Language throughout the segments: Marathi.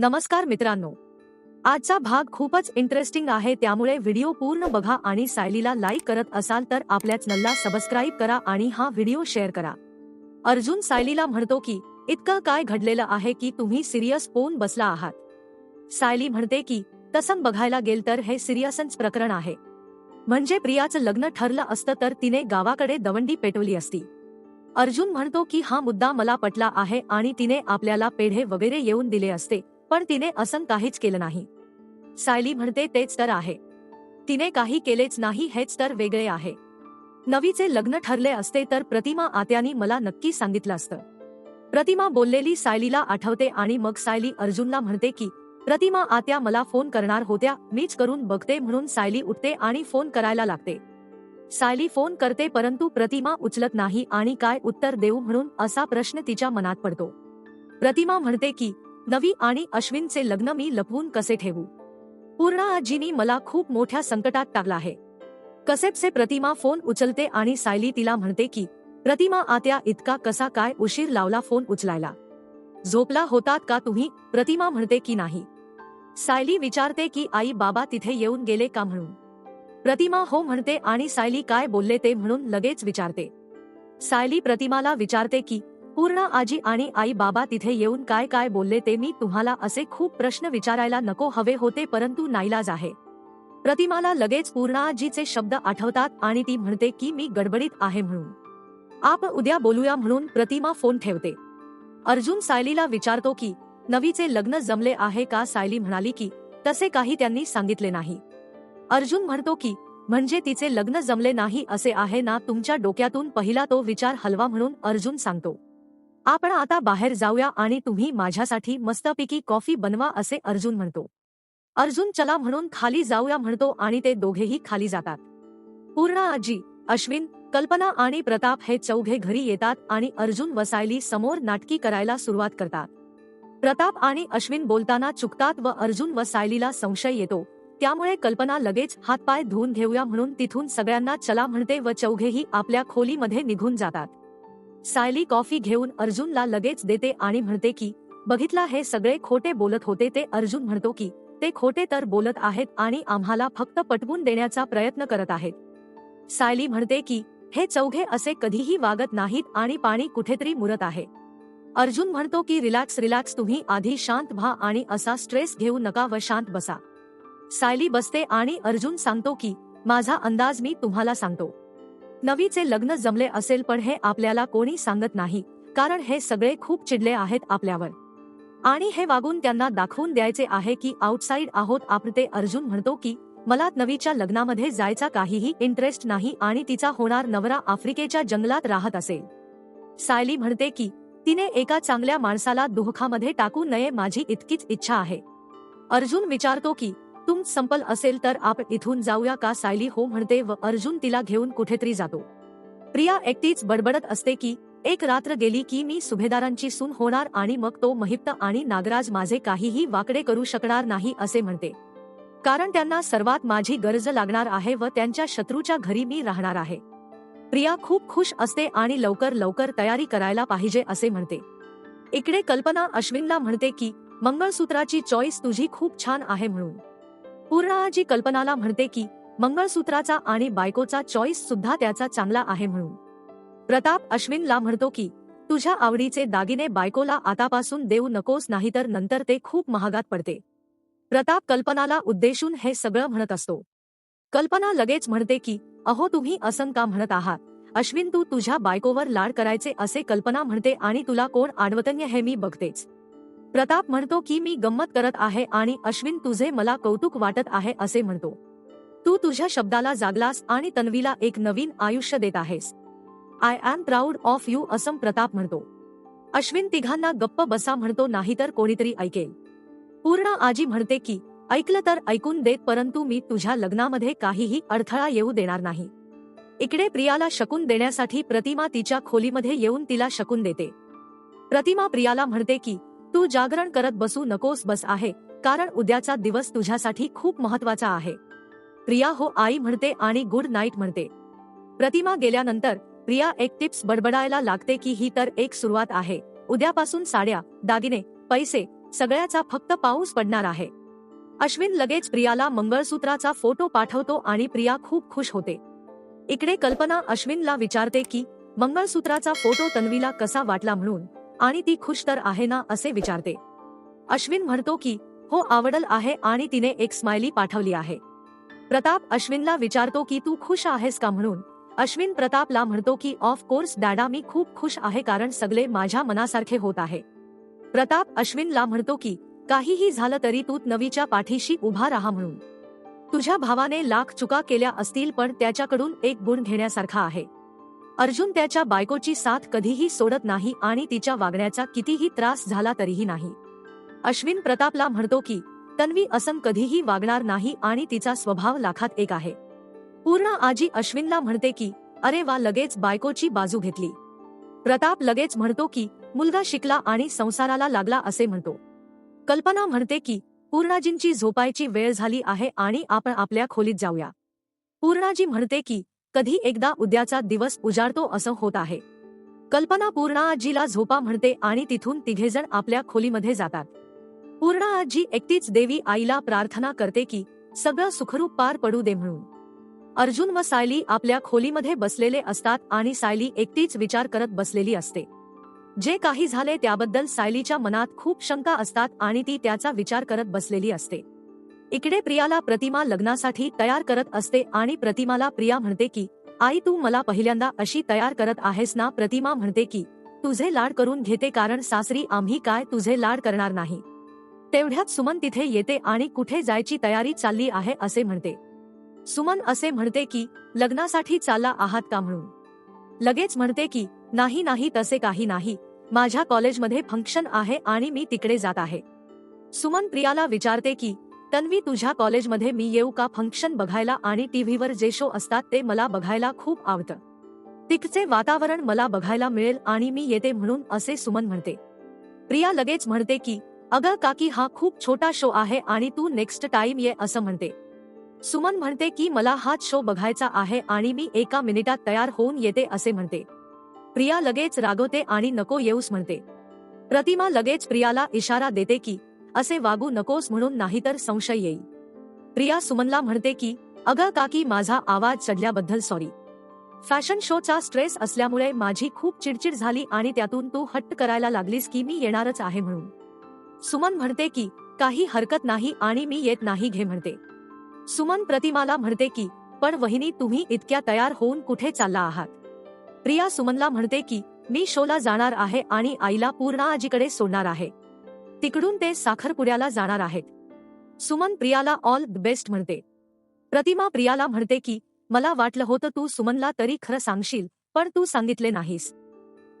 नमस्कार मित्रांनो. आजचा भाग खूपच इंटरेस्टिंग आहे त्यामुळे व्हिडिओ पूर्ण बघा आणि सायलीला लाईक करत असाल तर आपल्या चॅनलला सबस्क्राईब करा आणि हा व्हिडिओ शेअर करा. अर्जुन सायलीला म्हणतो की इतकं काय घडलेलं आहे की तुम्ही सिरियस फोन बसला आहात? सायली म्हणते की तसं बघायला गेल तर हे सिरियसच प्रकरण आहे. म्हणजे प्रियाचं लग्न ठरलं असतं तर तिने गावाकडे दवंडी पेटवली असती. अर्जुन म्हणतो की हा मुद्दा मला पटला आहे आणि तिने आपल्याला पेढे वगैरे येऊन दिले असते. पण तिने असं काहीच केलं नाही. सायली म्हणते तेच तर आहे. तिने काही केलेच नाही हेच तर वेगळे आहे. नवीचे लग्न ठरले असते तर प्रतिमा आत्यानी मला नक्की सांगितलं असतं. प्रतिमा बोललेली सायलीला आठवते आणि मग सायली अर्जुनला म्हणते की प्रतिमा आत्या मला फोन करणार होत्या मीच करून बघते म्हणून सायली उठते आणि फोन करायला लागते. सायली फोन करते परंतु प्रतिमा उचलत नाही आणि काय उत्तर देऊ म्हणून असा प्रश्न तिच्या मनात पडतो. प्रतिमा म्हणते की नवी आणि अश्विनचे लग्न मी लपवून कसे ठेवू? पूर्णा आजीनी मला खूप मोठ्या संकटात टाकला आहे. कसेपसे प्रतिमा फोन उचलते आणि सायली तिला म्हणते की प्रतिमा आत्या इतका कसा काय उशीर लावला फोन उचलायला? झोपला होतात का तुम्ही? प्रतिमा म्हणते की नाही. सायली विचारते की आई बाबा तिथे येऊन गेले का म्हणून? प्रतिमा हो म्हणते आणि सायली काय बोलले ते म्हणून लगेच विचारते. सायली प्रतिमाला विचारते की पूर्ण आजी आणि आई बाबा तिथे येऊन काय काय बोलले ते मी तुम्हाला असे खूप प्रश्न विचारायला नको हवे होते परंतु नाईलाज आहे. प्रतिमाला लगेच पूर्णाजीचे शब्द आठवतात आणि ती म्हणते की मी गडबडीत आहे म्हणून. आप उद्या बोलूया म्हणून प्रतिमा फोन ठेवते. अर्जुन सायलीला विचारतो की नवीचे लग्न जमले आहे का? सायली म्हणाली की तसे काही त्यांनी सांगितले नाही. अर्जुन म्हणतो की म्हणजे तिचे लग्न जमले नाही असे आहे ना? तुमच्या डोक्यातून पहिला तो विचार हलवा म्हणून अर्जुन सांगतो. आपण आता बाहेर जाऊया आणि तुम्ही माझ्यासाठी मस्तपैकी कॉफी बनवा असे अर्जुन म्हणतो. अर्जुन चला म्हणून खाली जाऊया म्हणतो आणि ते दोघेही खाली जातात. पूर्णा आजी अश्विन कल्पना आणि प्रताप हे चौघे घरी येतात आणि अर्जुन वसायली समोर नाटकी करायला सुरुवात करतात. प्रताप आणि अश्विन बोलताना चुकतात व अर्जुन व सायलीला संशय येतो. त्यामुळे कल्पना लगेच हातपाय धुवून घेऊया म्हणून तिथून सगळ्यांना चला म्हणते व चौघेही आपल्या खोलीमध्ये निघून जातात. सायली कॉफी घेऊन अर्जुनला लगेच देते आणि म्हणते की बघितला हे सगळे खोटे बोलत होते ते अर्जुन म्हणतो की ते खोटे तर बोलत आहेत आणि आम्हाला फक्त पटवून देण्याचा प्रयत्न करत आहेत. सायली म्हणते की हे चौघे असे कधीही वागत नाहीत आणि पाणी कुठेतरी मुरत आहे. अर्जुन म्हणतो की रिलॅक्स रिलॅक्स तुम्ही आधी शांत व्हा आणि असा स्ट्रेस घेऊ नका व शांत बसा. सायली बसते आणि अर्जुन सांगतो की माझा अंदाज मी तुम्हाला सांगतो. नवीचे लग्न जमले असेल पण हे आपल्याला कोणी सांगत नाही कारण हे सगळे खूप चिडले आहेत आपल्यावर. आणि हे वागून त्यांना दाखवून द्यायचे आहे की आउटसाइड आहोत आपण ते अर्जुन म्हणतो की मला नवीच्या लग्नामध्ये जायचा काहीही इंटरेस्ट नाही आणि तिचा होणार नवरा आफ्रिकेच्या जंगलात राहत असेल. सायली म्हणते की तिने एका चांगल्या माणसाला दुःखामध्ये टाकू नये माझी इतकीच इच्छा आहे. अर्जुन विचारतो की तुम संपल असेल तर आपण इथून जाऊया का सायली? हो म्हणते व अर्जुन तिला घेऊन कुठेतरी जातो. प्रिया एकटीच बडबडत असते की एक रात्र गेली की मी सुभेदारांची सून होणार आणि मग तो महिप्त आणि नागराज माझे काहीही वाकडे करू शकणार नाही असे म्हणते. कारण त्यांना सर्वात माझी गरज लागणार आहे व त्यांच्या शत्रूच्या घरी मी राहणार आहे. प्रिया खूप खुश असते आणि लवकर लवकर तयारी करायला पाहिजे असे म्हणते. इकडे कल्पना अश्विनला म्हणते की मंगळसूत्राची चॉईस तुझी खूप छान आहे म्हणून. पूर्णाजी कल्पनाला म्हणते की मंगळसूत्राचा आणि बायकोचा चॉईस सुद्धा त्याचा चांगला आहे म्हणून. प्रताप अश्विनला म्हणतो की तुझ्या आवडीचे दागिने बायकोला आतापासून देऊ नकोस नाहीतर नंतर ते खूप महागात पडते. प्रताप कल्पनाला उद्देशून हे सगळं म्हणत असतो. कल्पना लगेच म्हणते की अहो तुम्ही असं का म्हणत आहात? अश्विन तू तुझ्या बायकोवर लाड करायचे असे कल्पना म्हणते आणि तुला कोण आडवतन्य हे मी बघतेच. प्रताप म्हणतो की मी गंमत करत आहे आणि अश्विन तुझे मला कौतुक वाटत आहे असे म्हणतो. तू तुझ्या शब्दाला जागलास आणि तन्वीला एक नवीन आयुष्य देत आहेस. I am proud of you असं प्रताप म्हणतो. अश्विन तिघांना गप्प बसा म्हणतो नाहीतर कोणीतरी ऐकेल. पूर्ण आजी म्हणते की ऐकलं तर ऐकून देत परंतु मी तुझ्या लग्नामध्ये काहीही अडथळा येऊ देणार नाही. इकडे प्रियाला शकून देण्यासाठी प्रतिमा तिच्या खोलीमध्ये येऊन तिला शकून देते. प्रतिमा प्रियाला म्हणते की तू जागरण करत बसू नकोस बस आहे कारण उद्याचा दिवस तुझ्यासाठी खूप महत्त्वाचा आहे. प्रिया हो आई म्हणते आणि गुड नाईट म्हणते. प्रतिमा गेल्यानंतर प्रिया एक टिप्स बडबडायला लागते की ही तर एक सुरुवात आहे. उद्यापासून साड्या दागिने पैसे सगळ्याचा फक्त पाऊस पडणार आहे. अश्विन लगेच प्रियाला मंगळसूत्राचा फोटो पाठवतो आणि प्रिया खूप खुश होते. इकडे कल्पना अश्विनला विचारते की मंगळसूत्राचा फोटो तन्वीला कसा वाटला? म्हणून. आणि ती खुश तर आहे ना असे विचारते. अश्विन म्हणतो की हो आवडल आहे आणि तिने एक स्माइली पाठवली आहे. प्रताप अश्विनला विचारतो की तू खुश आहेस का? म्हणून अश्विन प्रतापला म्हणतो की ऑफ कोर्स डॅडा मी खूप खुश आहे कारण सगळे माझ्या मनासारखे होत आहे. प्रताप अश्विनला म्हणतो की काहीही झालं तरी तू नवीच्या पाठीशी उभा राहा म्हणून. तुझ्या भावाने लाख चुका केल्या असतील पण त्याच्याकडून एक गुण घेण्यासारखा आहे. अर्जुन त्याच्या बायकोची साथ कधीही सोडत नाही आणि तिच्या वागण्याचा कितीही त्रास झाला तरीही नाही. अश्विन प्रतापला म्हणतो की तन्वी असम कधीही वागणार नाही आणि तिचा स्वभाव लाखात एक आहे. पूर्ण आजी अश्विनला म्हणते की अरे वा लगेच बायकोची बाजू घेतली. प्रताप लगेच म्हणतो की मुलगा शिकला आणि संसाराला लागला असे म्हणतो. कल्पना म्हणते की पूर्णाजींची झोपायची वेळ झाली आहे आणि आपण आपल्या खोलीत जाऊया. पूर्णाजी म्हणते की कधी एकदा उद्याचा दिवस उजाडतो असं होत आहे. कल्पना पूर्णा आजीला झोपा म्हणते आणि तिथून तिघेजण आपल्या खोलीमध्ये जातात. पूर्णा आजी एकटीच देवी आईला प्रार्थना करते की सगळं सुखरूप पार पडू दे म्हणून. अर्जुन व सायली आपल्या खोलीमध्ये बसलेले असतात आणि सायली एकटीच विचार करत बसलेली असते. जे काही झाले त्याबद्दल सायलीच्या मनात खूप शंका असतात आणि ती त्याचा विचार करत बसलेली असते. इकडे प्रियाला प्रतिमा लग्नासाठी तयार करत असते आणि प्रतिमाला प्रिया म्हणते की आई तू मला पहिल्यांदा अशी तयार करत आहेस ना? प्रतिमा म्हणते की तुझे लाड करून घेते कारण सासरी आम्ही काय तुझे लाड करणार नाही. तेवढ्यात सुमन तिथे येते आणि कुठे जायची तयारी चालली आहे असे म्हणते. सुमन असे म्हणते की लग्नासाठी चालला आहात का म्हणून? लगेच म्हणते की नाही नाही तसे काही नाही. माझ्या कॉलेजमध्ये फंक्शन आहे आणि मी तिकडे जात आहे. सुमन प्रियाला विचारते की तन्वी तुझ्या कॉलेजमध्ये मी येऊ का फंक्शन बघायला आणि टीव्हीवर जे शो असतात ते मला बघायला खूप आवडतं. तिकचे वातावरण मला बघायला मिळेल आणि मी येते म्हणून असे सुमन म्हणते. प्रिया लगेच म्हणते की अगं काकी हा खूप छोटा शो आहे आणि तू नेक्स्ट टाइम ये असं म्हणते. सुमन म्हणते की मला हाच शो बघायचा आहे आणि मी एका मिनिटात तयार होऊन येते असे म्हणते. प्रिया लगेच रागवते आणि नको येऊस म्हणते. प्रतिमा लगेच प्रियाला इशारा देते की असे वागू नकोस म्हणून नाहीतर संशय येईल. प्रिया सुमनला म्हणते की अगं काकी माझा आवाज चढल्याबद्दल सॉरी फॅशन शोचा स्ट्रेस असल्यामुळे माझी खूप चिडचिड झाली आणि त्यातून तू हट्ट करायला लागलीस की मी येणारच आहे म्हणून. सुमन म्हणते की काही हरकत नाही आणि मी येत नाही घे म्हणते. सुमन प्रतिमाला म्हणते की पण वहिनी तुम्ही इतक्या तयार होऊन कुठे चालला आहात? प्रिया सुमनला म्हणते की मी शोला जाणार आहे आणि आईला पूर्णा आजीकडे सोडणार आहे. तिकडून ते साखरपुड्याला जाणार आहेत. सुमन प्रियाला ऑल द बेस्ट म्हणते. प्रतिमा प्रियाला म्हणते की मला वाटलं होतं तू सुमनला तरी खरं सांगशील पण तू सांगितले नाहीस.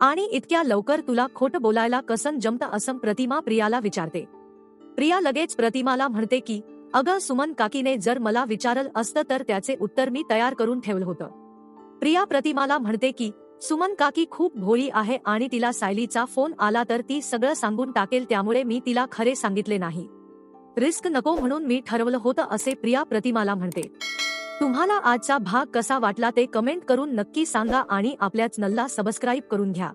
आणि इतक्या लवकर तुला खोट बोलायला कसन जमतं असं प्रतिमा प्रियाला विचारते. प्रिया लगेच प्रतिमाला म्हणते की अगं सुमन काकीने जर मला विचारल असतं तर त्याचे उत्तर मी तयार करून ठेवलं होतं प्रिया प्रतिमाला म्हणते की सुमन काकी खूप भोळी आहे आणि तिला सायलीचा फोन आला तर ती सगळं सांगून टाकेल त्यामुळे मी तिला खरे सांगितले नाही. रिस्क नको म्हणून मी ठरवलं होतं असे प्रिया प्रतिमाला म्हणते. तुम्हाला आजचा भाग कसा वाटला ते कमेंट करून नक्की सांगा आणि आपल्याच नल्ला सबस्क्राईब करून घ्या.